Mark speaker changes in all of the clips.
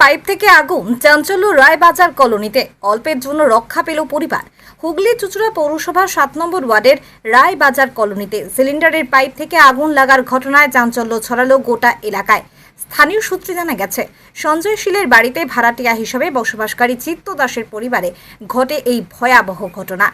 Speaker 1: Pipe থেকে আগুন চাঞ্চল্য রায়বাজার কলোনিতে। অল্পের জন্য রক্ষা পেল পরিবার। হুগলি চুচুড়া পৌরসভার সাত নম্বর ওয়ার্ডের রায়বাজার কলোনিতে সিলিন্ডারের পাইপ থেকে আগুন লাগার ঘটনায় চাঞ্চল্য ছড়ালো গোটা এলাকায়। স্থানীয় সূত্রে জানা গেছে, সঞ্জয় শীলের বাড়িতে ভাড়াটিয়া হিসেবে বসবাসকারী চিত্ত দাসের পরিবারে ঘটে এই ভয়াবহ ঘটনা।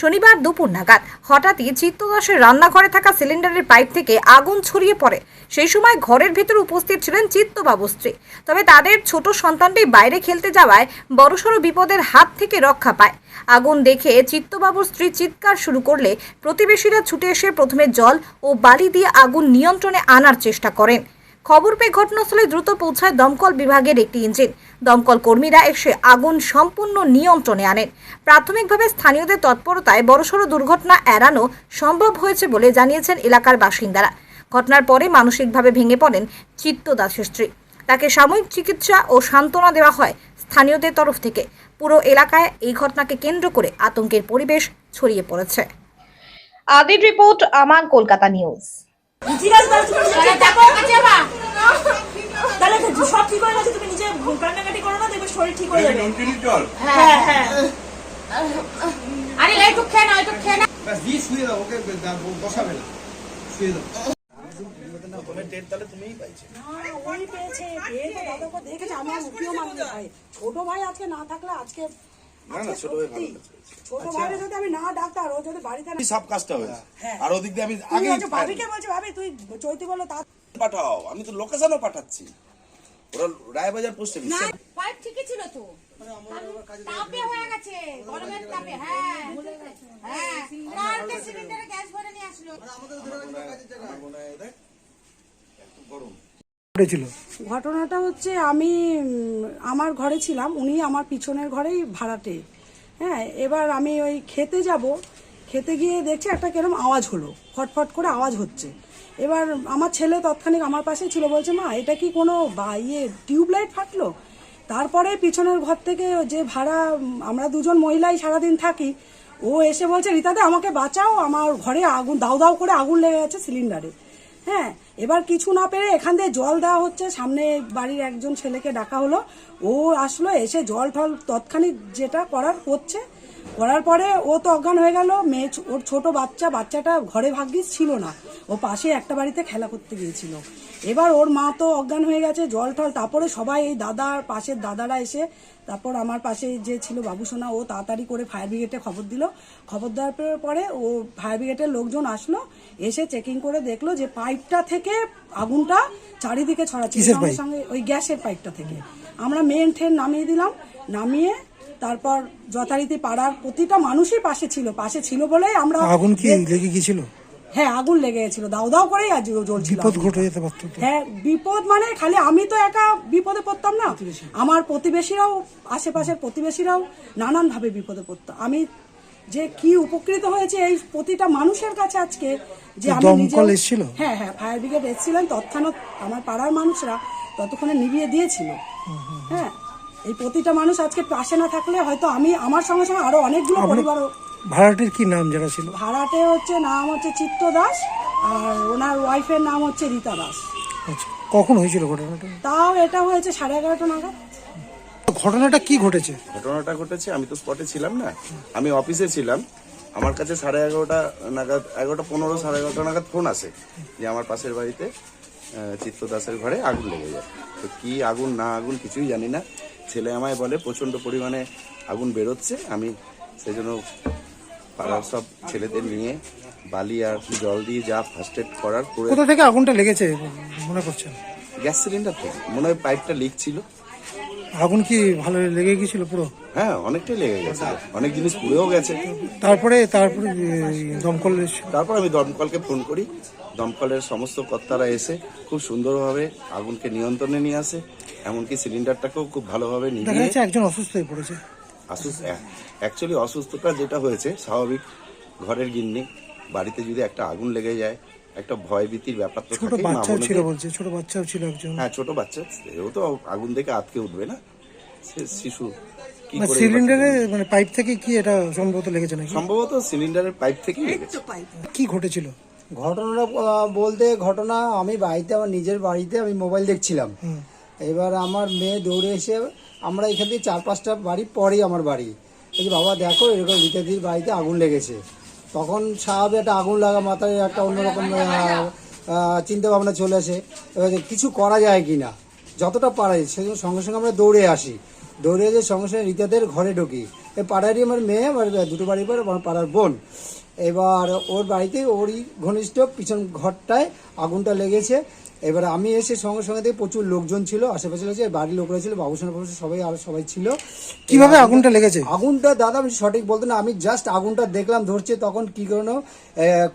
Speaker 1: শনিবার দুপুর নাগাদ হঠাৎই চিত্তদাসের রান্নাঘরে থাকা সিলিন্ডারের পাইপ থেকে আগুন ছড়িয়ে পড়ে। সেই সময় ঘরের ভেতর উপস্থিত ছিলেন চিত্তবাবু স্ত্রী। তবে তাদের ছোট সন্তানটি বাইরে খেলতে যাওয়ায় বড়সড় বিপদের হাত থেকে রক্ষা পায়। আগুন দেখে চিত্তবাবুর স্ত্রী চিৎকার শুরু করলে প্রতিবেশীরা ছুটে এসে প্রথমে জল ও বালি দিয়ে আগুন নিয়ন্ত্রণে আনার চেষ্টা করেন। খবর পেয়ে ঘটনাস্থলে দ্রুত পৌঁছায় দমকল বিভাগের একটি ইঞ্জিন। দমকল কর্মীরা এসে আগুন সম্পূর্ণ নিয়ন্ত্রণে আনেন। প্রাথমিকভাবে স্থানীয়দের তৎপরতায় বড়সড় দুর্ঘটনা এড়ানো সম্ভব হয়েছে বলে জানিয়েছেন এলাকার বাসিন্দারা। ঘটনার পরে মানসিকভাবে ভেঙে পড়েন চিত্ত দাসের স্ত্রী। তাকে সাময়িক চিকিৎসা ও সান্ত্বনা দেওয়া হয় স্থানীয়দের তরফ থেকে। পুরো এলাকায় এই ঘটনাকে কেন্দ্র করে আতঙ্কের পরিবেশ ছড়িয়ে পড়েছে। আদির রিপোর্ট, আমান, কলকাতা নিউজ।
Speaker 2: জিজ্ঞাসা করো তুমি নিজে ঠিক থাকো তাহলে সব ঠিক হয়ে গেছে তুমি নিজে কান্নাকাটি করো না দেখবে শরীর ঠিক হয়ে যাবে। হ্যাঁ হ্যাঁ।
Speaker 3: আরে একটু খেয়ে নাও একটু খেয়ে নাও।
Speaker 4: দিয়ে শুয়ে দাও ওকে বসাবে না। শুয়ে দাও।
Speaker 2: ওই পেয়েছে পেয়ে তো দাদা ওকে দেখেছে আমি আর মুখিও মানতে পারি ছোট ভাই আজকে না থাকলে আজকে ছোট ভাইরে যদি আমি না ডাক্তার ও যদি বাড়িতে না
Speaker 5: সব কাজটা হয়েছে।
Speaker 2: হ্যাঁ।
Speaker 5: আর ওদিক দিয়ে আমি আগে
Speaker 2: ভাবিকে বলছে ভাবি তুই চৈতি বলো তা
Speaker 5: পাঠাও। আমি তো লোকেশনও পাঠাচ্ছি। ওরা রায়বাজার পোস্টে
Speaker 3: না পাইপ ঠিকই ছিল তো। তাপে হয়ে গেছে গরমের তাপে হ্যাঁ। হ্যাঁ। কালকে সিলিন্ডারে গ্যাস ভরে নিয়ে আসলো।
Speaker 2: ঘটনাটা হচ্ছে আমি আমার ঘরে ছিলাম, উনি আমার পিছনের ঘরেই ভাড়াটে। হ্যাঁ এবার আমি ওই খেতে যাব, খেতে গিয়ে দেখছি একটা কেরম আওয়াজ হলো, ফটফট করে আওয়াজ হচ্ছে। এবার আমার ছেলে তৎক্ষণিক আমার পাশে ছিল, বলছে, মা, এটা কি কোনো বা ইয়ে টিউবলাইট ফাটলো? তারপরে পিছনের ঘর থেকে যে ভাড়া আমরা দুজন মহিলাই সারাদিন থাকি, ও এসে বলছে, রীতাদে, আমাকে বাঁচাও, আমার ঘরে আগুন দাউ দাউ করে আগুন লেগে গেছে সিলিন্ডারে। হ্যাঁ এবার কিছু না পেরে এখান দিয়ে জল দেওয়া হচ্ছে। সামনে বাড়ির একজন ছেলেকে ডাকা হলো। ও আসলো, এসে জল ঠল তৎক্ষণিক যেটা করার করছে করার পরে ও তো অজ্ঞান হয়ে গেল। মেয়ে ওর ছোট বাচ্চা, বাচ্চাটা ঘরে ভাগ্যিস ছিল না। ও পাশে একটা বাড়িতে খেলা করতে গিয়েছিল। এবার ওর মা তো অজ্ঞান হয়ে গেছে জল টল তারপরে সবাই এই দাদার পাশের দাদারা এসে তারপর আমার পাশে যে ছিল বাবুসোনা ও তাড়াতাড়ি করে ফায়ার ব্রিগেডে খবর দিল। খবর দেওয়ার পরে ও ফায়ার ব্রিগেডের লোকজন আসলো এসে চেকিং করে দেখল যে পাইপটা থেকে আগুনটা চারিদিকে ছড়াচ্ছে। সঙ্গে সঙ্গে ওই গ্যাসের পাইপটা থেকে। আমরা মেন ট্রেন নামিয়ে দিলাম নামিয়ে তারপর যথারীতি পাড়ার প্রতিটা মানুষই পাশে ছিল। পাশে ছিল বলেই আমরা
Speaker 6: আগুন কি লেগে গিয়েছিল
Speaker 2: হ্যাঁ আগুন লেগে গেছিল। দাও দাও করেই আজ জ্বলছিল
Speaker 6: বিপদ ঘটে যেতে পারত
Speaker 2: হ্যাঁ বিপদ মানে খালি আমি তো একা বিপদে পড়তাম না। আমার প্রতিবেশীরাও আশেপাশের প্রতিবেশীরাও নানান ভাবে বিপদে পড়তো। আমি যে কি উপকৃত হয়েছে এই প্রতিটা মানুষের কাছে আজকে যে আমি
Speaker 6: দমকল এসেছিল?
Speaker 2: হ্যাঁ হ্যাঁ ফায়ার ব্রিগেড এসেছিলেন তৎক্ষণাৎ আমার পাড়ার মানুষরা ততক্ষণে নিভিয়ে দিয়েছিল। হ্যাঁ এই প্রতিটা মানুষ আজকে পাশে না থাকলে হয়তো আমি আমার সঙ্গে সঙ্গে আরও অনেকগুলো পরিবারও
Speaker 6: ভাড়াটির কি নাম যারা ছিল?
Speaker 2: ভাড়াটে হচ্ছে নাম হচ্ছে চিত্ত দাস আর ওনার ওয়াইফের নাম হচ্ছে রীতা দাস।
Speaker 6: আচ্ছা কখন হয়েছিল ঘটনাটা?
Speaker 2: তাও এটা হয়েছে সাড়ে এগারোটা নাগাদ।
Speaker 6: ঘটনাটা কি ঘটেছে?
Speaker 5: ঘটনাটা ঘটেছে আমি তো স্পটে ছিলাম না আমি অফিসে ছিলাম আমার কাছে সাড়ে এগারোটা নাগাদ এগারোটা পনেরো সাড়ে এগারোটা নাগাদ ফোন আসে যে আমার পাশের বাড়িতে চিত্ত দাসের ঘরে আগুন লেগে যায়। তো কি আগুন না আগুন কিছুই জানি না। ছেলে আমায় বলে প্রচণ্ড পরিমাণে আগুন বেরোচ্ছে আমি সেই জন্য পাড়ার সব ছেলেদের নিয়ে বালি আর জল দিয়ে যা ফার্স্ট এড করার করে
Speaker 6: কোথা থেকে আগুনটা লেগেছে মনে করছেন?
Speaker 5: গ্যাস সিলিন্ডার থেকে। মনে হয় পাইপটা লিক ছিল।
Speaker 6: আগুন কি ভালো লেগে গেছিল পুরো?
Speaker 5: হ্যাঁ অনেকটাই লেগে গেছে অনেক জিনিস পুড়েও গেছে।
Speaker 6: তারপরে তারপরে দমকল
Speaker 5: তারপর আমি দমকলকে ফোন করি। দমকলের সমস্ত কর্তারা এসে খুব সুন্দরভাবে আগুনকে নিয়ন্ত্রণে নিয়ে আসে। এমনকি সিলিন্ডারটাকেও খুব ভালোভাবে
Speaker 6: যাচ্ছে একজন অসুস্থ হয়ে পড়েছে।
Speaker 5: অসুস্থ অ্যাকচুয়ালি অসুস্থতা যেটা হয়েছে স্বাভাবিক ঘরের গিন্নি বাড়িতে যদি একটা আগুন লেগে যায় একটা ভয় ভীতির ব্যাপার তো
Speaker 6: ছোট বাচ্চাও ছিল বলছে ছোট বাচ্চাও ছিল একজন।
Speaker 5: হ্যাঁ ছোট বাচ্চা ও তো আগুন দেখে আটকে উঠবে না। সে শিশু কি
Speaker 6: মানে
Speaker 5: করে
Speaker 6: সিলিন্ডারে মানে পাইপ থেকে কি এটা সম্ভবত লেগেছে নাকি?
Speaker 5: সম্ভবত সিলিন্ডারের পাইপ থেকেই লেগেছে।
Speaker 6: কি ঘটেছিল?
Speaker 7: ঘটনাটা বলতে ঘটনা আমি বাড়িতে আমার নিজের বাড়িতে আমি মোবাইল দেখছিলাম। এবার আমার মেয়ে দৌড়ে এসে আমরা এখান থেকে চার পাঁচটা বাড়ি পরেই আমার বাড়ি। এই বাবা দেখো এরকম রীতাদির বাড়িতে আগুন লেগেছে। তখন স্বাভাবিক একটা আগুন লাগা মাথায় একটা অন্যরকম চিন্তা ভাবনা চলে আসে। এবার কিছু করা যায় কি না যতটা পারে সেজন্য সঙ্গে সঙ্গে আমরা দৌড়ে আসি। দৌড়ে এসে সঙ্গে সঙ্গে রীতাদের ঘরে ঢুকি। এই পাড়ারই আমার মেয়ে, আমার দুটো বাড়ি পর, আমার পাড়ার বোন। এবার ওর বাড়িতে ওরই ঘনিষ্ঠ পিছন ঘরটায় আগুনটা লেগেছে। এবার আমি এসে সঙ্গে সঙ্গে দেখি প্রচুর লোকজন ছিল আশেপাশে রয়েছে বাড়ির লোকরা ছিল বাবুসোনা বাবুসোনা সবাই আরও সবাই ছিল।
Speaker 6: কীভাবে আগুনটা লেগেছে?
Speaker 7: আগুনটা দাদা আমি সঠিক বলতো না আমি জাস্ট আগুনটা দেখলাম ধরছে তখন কি করণীয়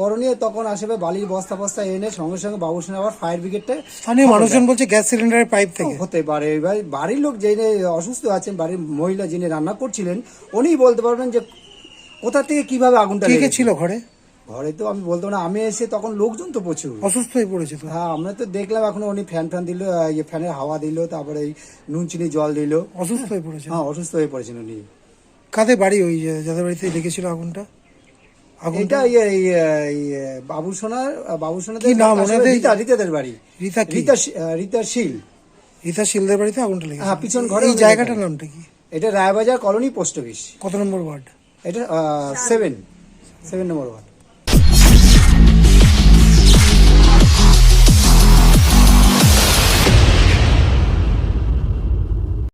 Speaker 7: করণীয় তখন আশেপাশে বালির বস্তা বস্তা এনে সঙ্গে সঙ্গে বাবুসোনা আবার ফায়ার ব্রিগেডটা
Speaker 6: স্থানীয় মানুষজন বলছে গ্যাস সিলিন্ডারের পাইপ থেকে।
Speaker 7: হতে পারে এবার বাড়ির লোক যিনি অসুস্থ আছেন বাড়ির মহিলা যিনি রান্না করছিলেন উনিই বলতে পারবেন যে কোথা থেকে কীভাবে আগুনটা
Speaker 6: কে কে
Speaker 7: লেগেছে।
Speaker 6: ছিল ঘরে?
Speaker 7: ঘরে তো আমি বলতে না আমি এসে তখন লোকজন তো প্রচুর।
Speaker 6: অসুস্থ হয়ে পড়েছে তো?
Speaker 7: হ্যাঁ আমরা তো দেখলাম এখন উনি ফ্যান ফ্যান দিল আহ, ইয়ে ফ্যানের হাওয়া দিল তারপরে এই নুন চিনি জল দিল।
Speaker 6: অসুস্থ হয়ে পড়েছে?
Speaker 7: হ্যাঁ অসুস্থ হয়ে পড়েছেন উনি।
Speaker 6: কাদের বাড়ি ওই যে যাদের বাড়িতে লেগেছিল আগুনটা? আগুনটা?
Speaker 7: এটা ইয়ে ইয়ে, ইয়ে, বাবু সোনার বাবু সোনাদের
Speaker 6: কি নাম
Speaker 7: আসলে
Speaker 6: ওনাদের?
Speaker 7: রীতা রীতাদের বাড়ি।
Speaker 6: রীতা কি?
Speaker 7: রীতা শী- আহ, রীতা শীল।
Speaker 6: রীতা শিলদের বাড়িতে আগুনটা লেগেছে?
Speaker 7: হ্যাঁ, পিছন ঘরে
Speaker 6: এই
Speaker 7: ওদের
Speaker 6: জায়গাটার নামটা কি?
Speaker 7: এটা রায়বাজার কলোনি পোস্ট অফিস।
Speaker 6: কত নম্বর ওয়ার্ড?
Speaker 7: এটা সেভেন সেভেন নম্বর ওয়ার্ড